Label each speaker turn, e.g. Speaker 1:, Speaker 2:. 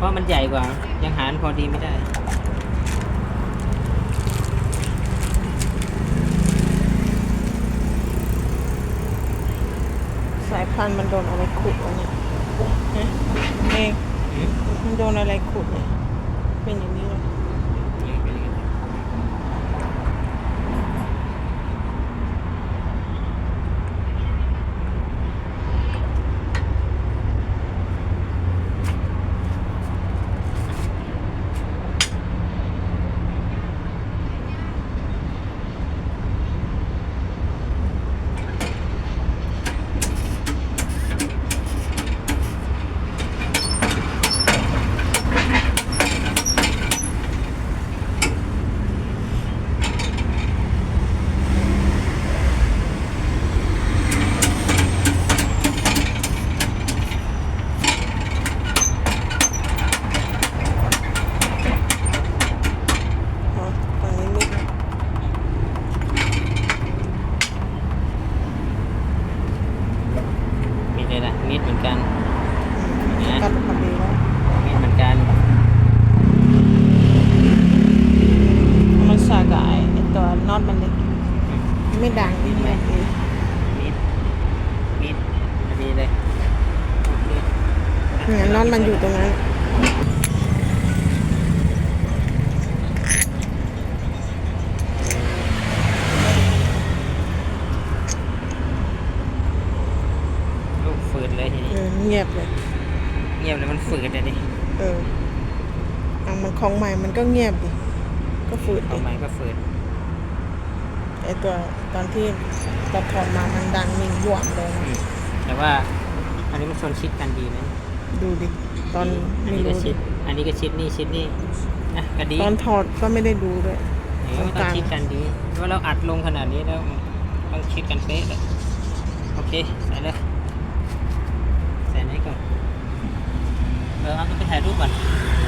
Speaker 1: กว่า ยังหารพอดีไม่ได้
Speaker 2: สายพันธุ์มันโดนอะไรขุดวะเนี่ยฮะเองมันโดนอะไรขุดเนี่ย เป็นอย่างนี้เลย อ๋อฝั่งนี้มิด
Speaker 1: มีเลยนะมีดเหมือนกันนะ
Speaker 2: กัดพอดีแล้ว
Speaker 1: มีดเหมือนกัน
Speaker 2: มันสากายไอตัวน็อตมันเล็กไม่ดังนี่แหละ
Speaker 1: มีดมีดพอดีเลยโอเค
Speaker 2: เนี่ยน็อตมันอยู่ตรงนั้น
Speaker 1: ลูกฝืด เลยทีนี้
Speaker 2: เออเงียบเลย
Speaker 1: เงียบเลยมันฝืดเลยดิ
Speaker 2: เออเอามันของใหม่มันก็เงียบดิ ก็ฝืด
Speaker 1: เอา
Speaker 2: ดิ
Speaker 1: ไม้ก็ฝืด
Speaker 2: ไอตัวตอนที่เราถอดมามันดังมีหยวมเลยนะ
Speaker 1: อืมแต่ว่า อันนี้มันชนชิดกันดีนะ
Speaker 2: ดูดิ ตอน
Speaker 1: อัน
Speaker 2: ไม่
Speaker 1: นี้ก็
Speaker 2: รู้
Speaker 1: ชิดอันนี้ก็ชิดนี่ชิดนี่นะก็ดี
Speaker 2: ตอนถอดก็ไม่ได้ดูด้วย
Speaker 1: เออมันต้องชิดกันดีเพราะว่าเราอัดลงขนาดนี้แล้วต้องชิดกันเป๊ะเลยโอเคใส่เลย เออเอาต้องไปถ่ายรูปก่อนถ่ายรูปมัน